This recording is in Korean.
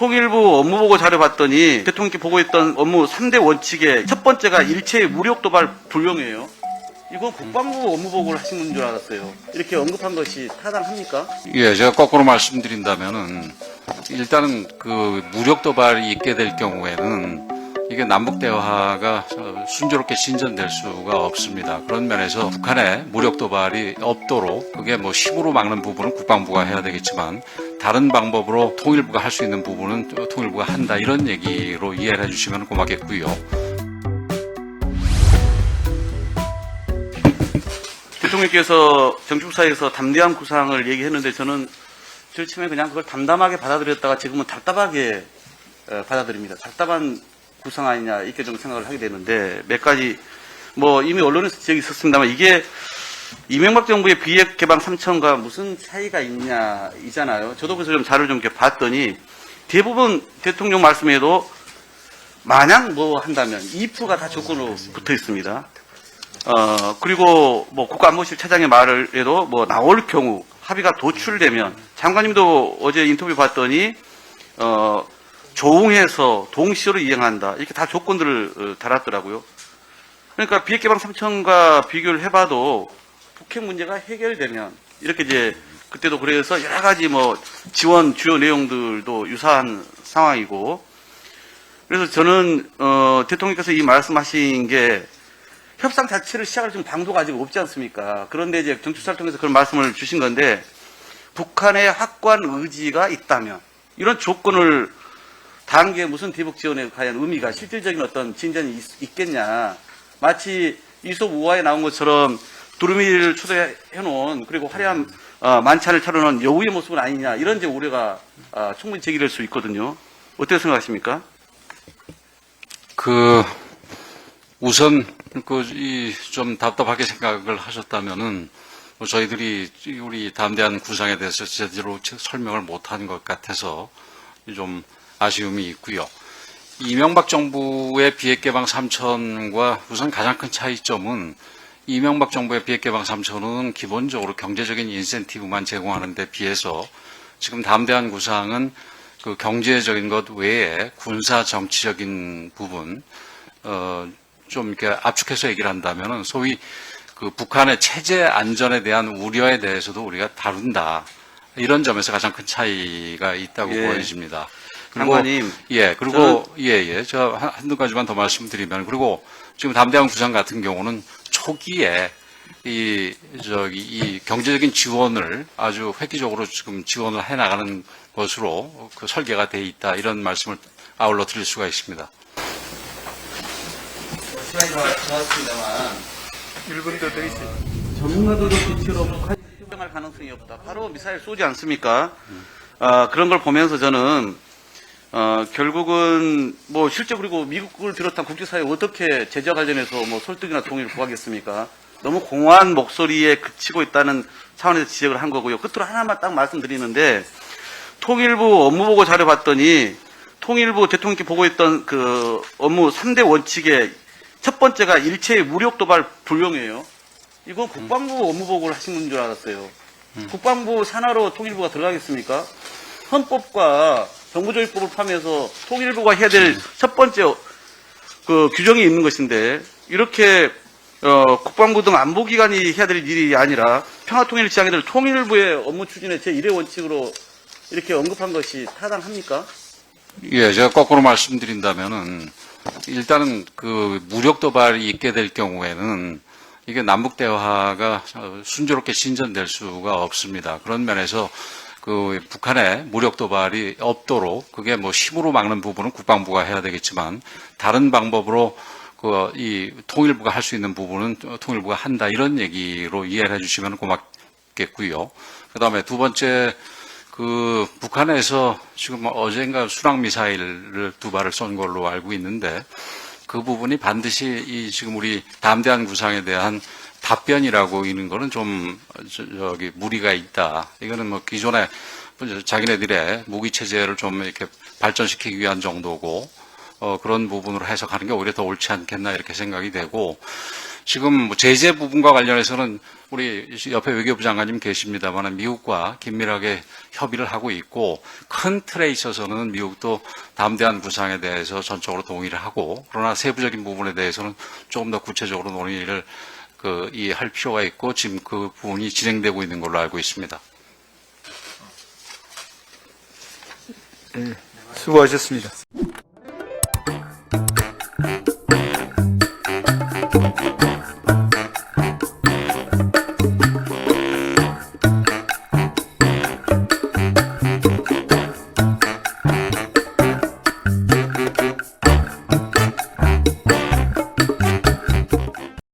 통일부 업무보고 자료 봤더니 대통령께 보고했던 업무 3대 원칙의 첫 번째가 일체의 무력 도발 불용이에요. 이건 국방부 업무보고를 하신 줄 알았어요. 이렇게 언급한 것이 타당합니까? 예, 제가 거꾸로 말씀드린다면은 일단은 그 무력 도발이 있게 될 경우에는 이게 남북 대화가 순조롭게 진전될 수가 없습니다. 그런 면에서 북한의 무력 도발이 없도록 그게 뭐 힘으로 막는 부분은 국방부가 해야 되겠지만 다른 방법으로 통일부가 할 수 있는 부분은 또 통일부가 한다 이런 얘기로 이해를 해주시면 고맙겠고요. 대통령께서 정축사에서 담대한 구상을 얘기했는데 저는 저 처음에 그냥 그걸 담담하게 받아들였다가 지금은 답답하게 어, 받아들입니다. 답답한 구상 아니냐 이렇게 좀 생각을 하게 되는데 몇 가지 뭐 이미 언론에서 지적이 있었습니다만 이게 이명박 정부의 비핵 개방 3천과 무슨 차이가 있냐 이잖아요. 저도 그래서 좀 자료를 좀 이렇게 봤더니 대부분 대통령 말씀에도 만약 뭐 한다면 2%가 다 조건으로 붙어 있습니다. 어, 그리고 뭐 국가안보실 차장의 말을 해도 뭐 나올 경우 합의가 도출되면 장관님도 어제 인터뷰 봤더니 어, 조응해서 동시로 이행한다. 이렇게 다 조건들을 어, 달았더라고요. 그러니까 비핵개방 3천과 비교를 해봐도 북핵 문제가 해결되면 이렇게 이제 그때도 그래서 여러 가지 뭐 지원 주요 내용들도 유사한 상황이고 그래서 저는 어, 대통령께서 이 말씀하신 게 협상 자체를 시작할 지금 방도가 아직 없지 않습니까? 그런데 이제 정치사를 통해서 그런 말씀을 주신 건데 북한의 확고한 의지가 있다면 이런 조건을 단계 무슨 대북 지원에 과연 의미가 실질적인 어떤 진전이 있, 겠냐 마치 이솝 우화에 나온 것처럼 두루미를 초대해 놓은 그리고 화려한 어, 만찬을 차려놓은 여우의 모습은 아니냐 이런 이제 우려가 어, 충분히 제기될 수 있거든요. 어떻게 생각하십니까? 그 우선 그 이 좀 답답하게 생각을 하셨다면은 뭐 저희들이 우리 담대한 구상에 대해서 제대로 설명을 못한 것 같아서 좀 아쉬움이 있고요. 이명박 정부의 비핵개방 3천과 우선 가장 큰 차이점은 이명박 정부의 비핵개방 3천은 기본적으로 경제적인 인센티브만 제공하는 데 비해서 지금 담대한 구상은 그 경제적인 것 외에 군사 정치적인 부분 어, 좀 이렇게 압축해서 얘기를 한다면은 소위 그 북한의 체제 안전에 대한 우려에 대해서도 우리가 다룬다. 이런 점에서 가장 큰 차이가 있다고 예. 보여집니다. 장관님, 예, 그리고 예, 예. 저 한- 한두 가지만 더 말씀드리면 그리고 지금 담대한 구상 같은 경우는 초기에 이 저기 이 경제적인 지원을 아주 획기적으로 지금 지원을 해 나가는 것으로 그 설계가 돼 있다 이런 말씀을 아울러 드릴 수가 있습니다. 시간이 좋았습니다만 1분 더 드리세요. 전문가들도 빛으로 실병할 가능성이 없다. 바로 미사일 쏘지 않습니까? 아, 그런 걸 보면서 저는 어, 결국은 뭐 실제 그리고 미국을 비롯한 국제사회 어떻게 제재 관련해서 뭐 설득이나 동의를 구하겠습니까? 너무 공허한 목소리에 그치고 있다는 차원에서 지적을 한 거고요. 끝으로 하나만 딱 말씀드리는데 통일부 업무보고 자료 봤더니 통일부 대통령께 보고했던 그 업무 3대 원칙의 첫 번째가 일체의 무력 도발 불용이에요. 이건 국방부 업무 보고를 하신 줄 알았어요. 국방부 산하로 통일부가 들어가겠습니까? 헌법과 정부조직법을 포함해서 통일부가 해야 될 첫 번째 그 규정이 있는 것인데 이렇게 어, 국방부 등 안보기관이 해야 될 일이 아니라 평화통일 지향에 될 통일부의 업무 추진의 제1의 원칙으로 이렇게 언급한 것이 타당합니까? 예, 제가 거꾸로 말씀드린다면은 일단은 그 무력 도발이 있게 될 경우에는 이게 남북 대화가 순조롭게 진전될 수가 없습니다. 그런 면에서 그 북한의 무력 도발이 없도록 그게 뭐 힘으로 막는 부분은 국방부가 해야 되겠지만 다른 방법으로 그 이 통일부가 할 수 있는 부분은 통일부가 한다 이런 얘기로 이해를 해주시면 고맙겠고요. 그다음에 두 번째 그 북한에서 지금 어젠가 수락 미사일을 두 발을 쏜 걸로 알고 있는데 그 부분이 반드시 이 지금 우리 담대한 구상에 대한 답변이라고 있는 거는 좀 저- 저기 무리가 있다. 이거는 뭐 기존에 자기네들의 무기 체제를 좀 이렇게 발전시키기 위한 정도고 어, 그런 부분으로 해석하는 게 오히려 더 옳지 않겠나 이렇게 생각이 되고 지금 뭐 제재 부분과 관련해서는 우리 옆에 외교부 장관님 계십니다만 미국과 긴밀하게 협의를 하고 있고 큰 틀에 있어서는 미국도 담대한 구상에 대해서 전적으로 동의를 하고 그러나 세부적인 부분에 대해서는 조금 더 구체적으로 논의를 그, 이 할 필요가 있고 지금 그 부분이 진행되고 있는 걸로 알고 있습니다. 수고하셨습니다.